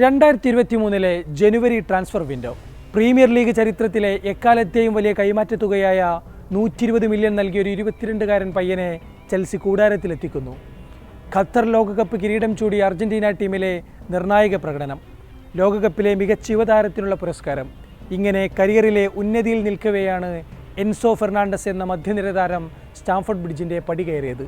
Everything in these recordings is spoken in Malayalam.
രണ്ടായിരത്തി ഇരുപത്തി മൂന്നിലെ ജനുവരി ട്രാൻസ്ഫർ വിൻഡോ. പ്രീമിയർ ലീഗ് ചരിത്രത്തിലെ എക്കാലത്തെയും വലിയ കൈമാറ്റ തുകയായ നൂറ്റി ഇരുപത് മില്യൺ നൽകിയ ഒരു ഇരുപത്തിരണ്ടുകാരൻ പയ്യനെ ചെൽസി കൂടാരത്തിലെത്തിക്കുന്നു. ഖത്തർ ലോകകപ്പ് കിരീടം ചൂടിയ അർജന്റീന ടീമിലെ നിർണായക പ്രകടനം. ലോകകപ്പിലെ മികച്ച യുവതാരത്തിനുള്ള പുരസ്കാരം. ഇങ്ങനെ കരിയറിലെ ഉന്നതിയിൽ നിൽക്കവെയാണ് എൻസോ ഫെർണാണ്ടസ് എന്ന മധ്യനിര താരം സ്റ്റാംഫോർഡ് ബ്രിഡ്ജിന്റെ പടി കയറിയത്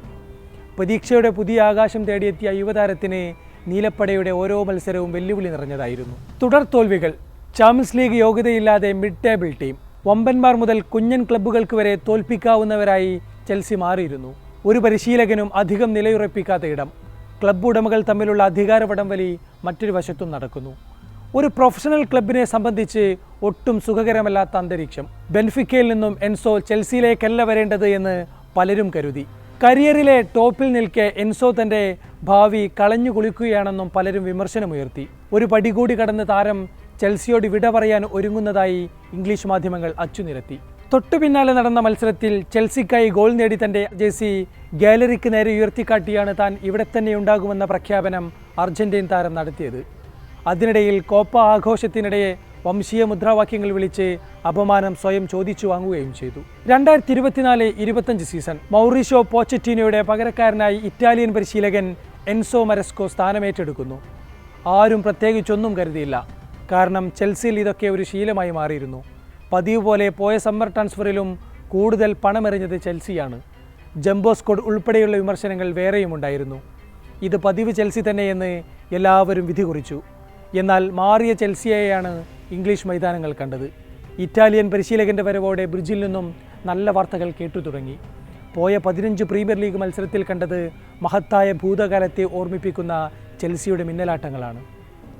പ്രതീക്ഷയുടെ പുതിയ ആകാശം തേടിയെത്തിയ യുവതാരത്തിന് നീലപ്പടയുടെ ഓരോ മത്സരവും വെല്ലുവിളി നിറഞ്ഞതായിരുന്നു. തുടർ തോൽവികൾ ചാമ്പ്യൻസ് ലീഗ് യോഗ്യതയില്ലാതെ മിഡ് ടേബിൾ ടീം വമ്പന്മാർ മുതൽ കുഞ്ഞൻ ക്ലബ്ബുകൾക്ക് വരെ തോൽപ്പിക്കാവുന്നവരായി ചെൽസി മാറിയിരുന്നു. ഒരു പരിശീലകനും അധികം നിലയുറപ്പിക്കാത്ത ഇടം. ക്ലബ് ഉടമകൾ തമ്മിലുള്ള അധികാര വടംവലി മറ്റൊരു വശത്തും നടക്കുന്നു. ഒരു പ്രൊഫഷണൽ ക്ലബിനെ സംബന്ധിച്ച് ഒട്ടും സുഖകരമല്ലാത്ത അന്തരീക്ഷം. ബെൻഫിക്കയിൽ നിന്നും എൻസോ ചെൽസിയിലേക്കല്ല വരേണ്ടത് എന്ന് പലരും കരുതി. കരിയറിലെ ടോപ്പിൽ നിൽക്കെ എൻസോ തന്റെ ഭാവി കളഞ്ഞു കുളിക്കുകയാണെന്നും പലരും വിമർശനമുയർത്തി. ഒരു പടി കൂടി കടന്ന് താരം ചെൽസിയോട് വിട പറയാൻ ഒരുങ്ങുന്നതായി ഇംഗ്ലീഷ് മാധ്യമങ്ങൾ അച്ചുനിരത്തി. തൊട്ടു പിന്നാലെ നടന്ന മത്സരത്തിൽ ചെൽസിക്കായി ഗോൾ നേടി തന്റെ ജേഴ്സി ഗാലറിക്ക് നേരെ ഉയർത്തിക്കാട്ടിയാണ് താൻ ഇവിടെ തന്നെ ഉണ്ടാകുമെന്ന പ്രഖ്യാപനം അർജന്റീൻ താരം നടത്തിയത്. അതിനിടയിൽ കോപ്പ ആഘോഷത്തിനിടെ വംശീയ മുദ്രാവാക്യങ്ങൾ വിളിച്ച് അപമാനം സ്വയം ചോദിച്ചു വാങ്ങുകയും ചെയ്തു. രണ്ടായിരത്തി ഇരുപത്തിനാല് ഇരുപത്തഞ്ച് സീസൺ മൗറീഷോ പോച്ചറ്റീനോയുടെ പകരക്കാരനായി ഇറ്റാലിയൻ പരിശീലകൻ എൻസോ മരസ്കോ സ്ഥാനമേറ്റെടുക്കുന്നു. ആരും പ്രത്യേകിച്ചൊന്നും കരുതിയില്ല. കാരണം ചെൽസിയിൽ ഇതൊക്കെ ഒരു ശീലമായി മാറിയിരുന്നു. പതിവ് പോലെ പോയ സമ്മർ ട്രാൻസ്ഫറിലും കൂടുതൽ പണമെറിഞ്ഞത് ചെൽസിയാണ്. ജംബോ സ്കോഡ് ഉൾപ്പെടെയുള്ള വിമർശനങ്ങൾ വേറെയും ഉണ്ടായിരുന്നു. ഇത് പതിവ് ചെൽസി തന്നെയെന്ന് എല്ലാവരും വിധി കുറിച്ചു. എന്നാൽ മാറിയ ചെൽസിയെയാണ് ഇംഗ്ലീഷ് മൈതാനങ്ങൾ കണ്ടത്. ഇറ്റാലിയൻ പരിശീലകന്റെ വരവോടെ ബ്രിഡ്ജിൽ നിന്നും നല്ല വാർത്തകൾ കേട്ടു തുടങ്ങി പോയ പതിനഞ്ച് പ്രീമിയർ ലീഗ് മത്സരത്തിൽ കണ്ടത് മഹത്തായ ഭൂതകാലത്തെ ഓർമ്മിപ്പിക്കുന്ന ചെൽസിയുടെ മിന്നലാട്ടങ്ങളാണ്.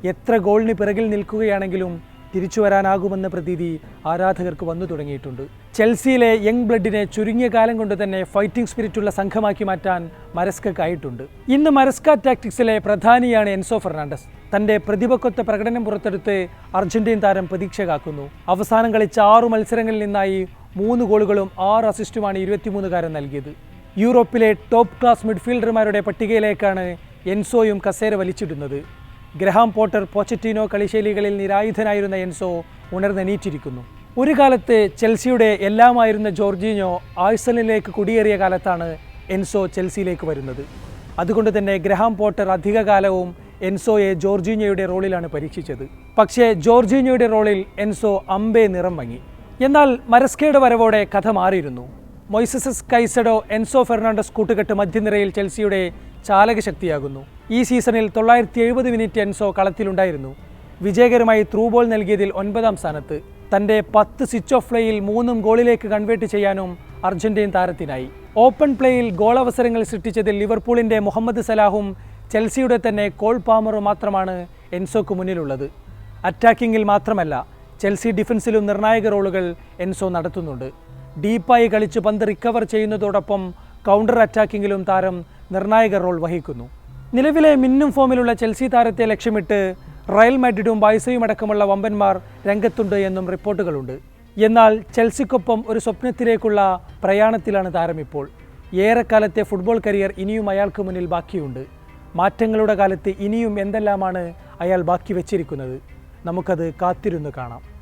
എത്ര ഗോളിന് പിറകിൽ നിൽക്കുകയാണെങ്കിലും തിരിച്ചു വരാനാകുമെന്ന പ്രതീതി ആരാധകർക്ക് വന്നു തുടങ്ങിയിട്ടുണ്ട്. ചെൽസിയിലെ യങ് ബ്ലഡിനെ ചുരുങ്ങിയ കാലം കൊണ്ട് തന്നെ ഫൈറ്റിംഗ് സ്പിരിറ്റുള്ള സംഘമാക്കി മാറ്റാൻ മരസ്കക്കായിട്ടുണ്ട്. ഇന്ന് മരസ്ക ടാക്ടിക്സിലെ പ്രധാനിയാണ് എൻസോ ഫെർണാണ്ടസ്. തന്റെ പ്രതിഭക്കൊത്ത പ്രകടനം പുറത്തെടുത്ത് അർജന്റീൻ താരം പ്രതീക്ഷ കാക്കുന്നു. അവസാനം കളിച്ച ആറു മത്സരങ്ങളിൽ നിന്നായി മൂന്ന് ഗോളുകളും ആറ് അസിസ്റ്റുമാണ് ഇരുപത്തിമൂന്നുകാരൻ നൽകിയത്. യൂറോപ്പിലെ ടോപ്പ് ക്ലാസ് മിഡ്ഫീൽഡർമാരുടെ പട്ടികയിലേക്കാണ് എൻസോയും കസേര വലിച്ചിടുന്നത്. ഗ്രഹാം പോട്ടർ പോച്ചറ്റീനോ കളിശൈലികളിൽ നിരായുധനായിരുന്ന എൻസോ ഉണർന്നെണീറ്റിരിക്കുന്നു. ഒരു കാലത്ത് ചെൽസിയുടെ എല്ലാമായിരുന്ന ജോർജീനോ ആഴ്സണിലേക്ക് കുടിയേറിയ കാലത്താണ് എൻസോ ചെൽസിയിലേക്ക് വരുന്നത്. അതുകൊണ്ട് തന്നെ ഗ്രഹാം പോട്ടർ അധികകാലവും എൻസോയെ ജോർജീനിയയുടെ റോളിലാണ് പരീക്ഷിച്ചത്. പക്ഷേ ജോർജീനിയയുടെ റോളിൽ എൻസോ അമ്പേ നിറം മങ്ങി. എന്നാൽ മരസ്കയുടെ വരവോടെ കഥ മാറിയിരുന്നു. മൊയ്സസസ് കൈസഡോ എൻസോ ഫെർണാണ്ടസ് കൂട്ടുകെട്ട് മധ്യനിരയിൽ ചെൽസിയുടെ ചാലകശക്തിയാകുന്നു. ഈ സീസണിൽ തൊള്ളായിരത്തി എഴുപത് മിനിറ്റ് എൻസോ കളത്തിലുണ്ടായിരുന്നു. വിജയകരമായി ത്രൂ ബോൾ നൽകിയതിൽ ഒൻപതാം സ്ഥാനത്ത്. തന്റെ പത്ത് സ്വിച്ച് ഓഫ് പ്ലേയിൽ മൂന്നും ഗോളിലേക്ക് കൺവേർട്ട് ചെയ്യാനും അർജന്റീൻ താരത്തിനായി. ഓപ്പൺ പ്ലേയിൽ ഗോൾ അവസരങ്ങൾ സൃഷ്ടിച്ചതിൽ ലിവർപൂളിന്റെ മുഹമ്മദ് സലാഹും ചെൽസിയുടെ തന്നെ കോൾ പാമറും മാത്രമാണ് എൻസോക്ക് മുന്നിലുള്ളത്. അറ്റാക്കിങ്ങിൽ മാത്രമല്ല ചെൽസി ഡിഫൻസിലും നിർണായക റോളുകൾ എൻസോ നടത്തുന്നുണ്ട്. ഡീപ്പായി കളിച്ച് പന്ത് റിക്കവർ ചെയ്യുന്നതോടൊപ്പം കൗണ്ടർ അറ്റാക്കിങ്ങിലും താരം നിർണായക റോൾ വഹിക്കുന്നു. നിലവിലെ മിന്നും ഫോമിലുള്ള ചെൽസി താരത്തെ ലക്ഷ്യമിട്ട് റയൽ മാഡ്രിഡും ബായ്സയും അടക്കമുള്ള വമ്പന്മാർ രംഗത്തുണ്ട് എന്നും റിപ്പോർട്ടുകളുണ്ട്. എന്നാൽ ചെൽസിക്കൊപ്പം ഒരു സ്വപ്നത്തിലേക്കുള്ള പ്രയാണത്തിലാണ് താരം ഇപ്പോൾ. ഏറെക്കാലത്തെ ഫുട്ബോൾ കരിയർ ഇനിയും അയാൾക്ക് മുന്നിൽ ബാക്കിയുണ്ട്. മാറ്റങ്ങളുടെ കാലത്ത് ഇനിയും എന്തെല്ലാമാണ് അയാൾ ബാക്കി വെച്ചിരിക്കുന്നത്? നമുക്കത് കാത്തിരുന്ന് കാണാം.